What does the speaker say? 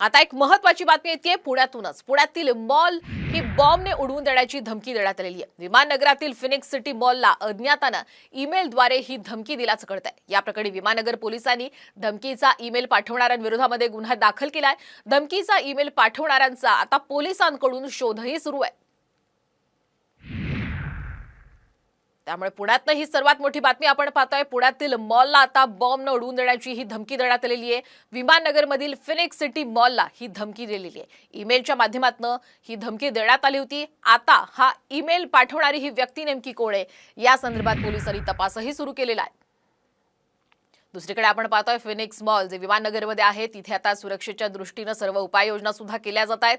आता एक महत्वाची बातमी येते पुण्यातूनच. पुण्यातील मॉल ही बॉम्बने उडवून देण्याची धमकी देण्यात आलेली आहे. विमाननगरातील फिनिक्स सिटी मॉलला अज्ञातानं ईमेलद्वारे ही धमकी दिल्याचं कळतंय. या प्रकरणी विमाननगर पोलिसांनी धमकीचा ईमेल पाठवणाऱ्यांविरोधामध्ये गुन्हा दाखल केला आहे धमकीचा ईमेल पाठवणाऱ्यांचा आता पोलिसांकडून शोधही सुरू आहे. त्यामुळे पुण्यातनं ही सर्वात मोठी बातमी आपण पाहतोय. पुण्यातील मॉलला आता बॉम्बनं उडवून देण्याची ही धमकी देण्यात आलेली आहे. विमाननगरमधील फिनिक्स सिटी मॉलला ही धमकी दिलेली आहे. ईमेलच्या माध्यमातून ही धमकी देण्यात आली होती. आता हा ईमेल पाठवणारी ही व्यक्ती नेमकी कोण आहे? या संदर्भात पोलिसांनी तपासही सुरू केलेला आहे. दुसरीकडे आपण पाहतोय फिनिक्स मॉल जे विमाननगरमध्ये आहे तिथे आता सुरक्षेच्या दृष्टीनं सर्व उपाययोजना सुद्धा केल्या जात आहेत.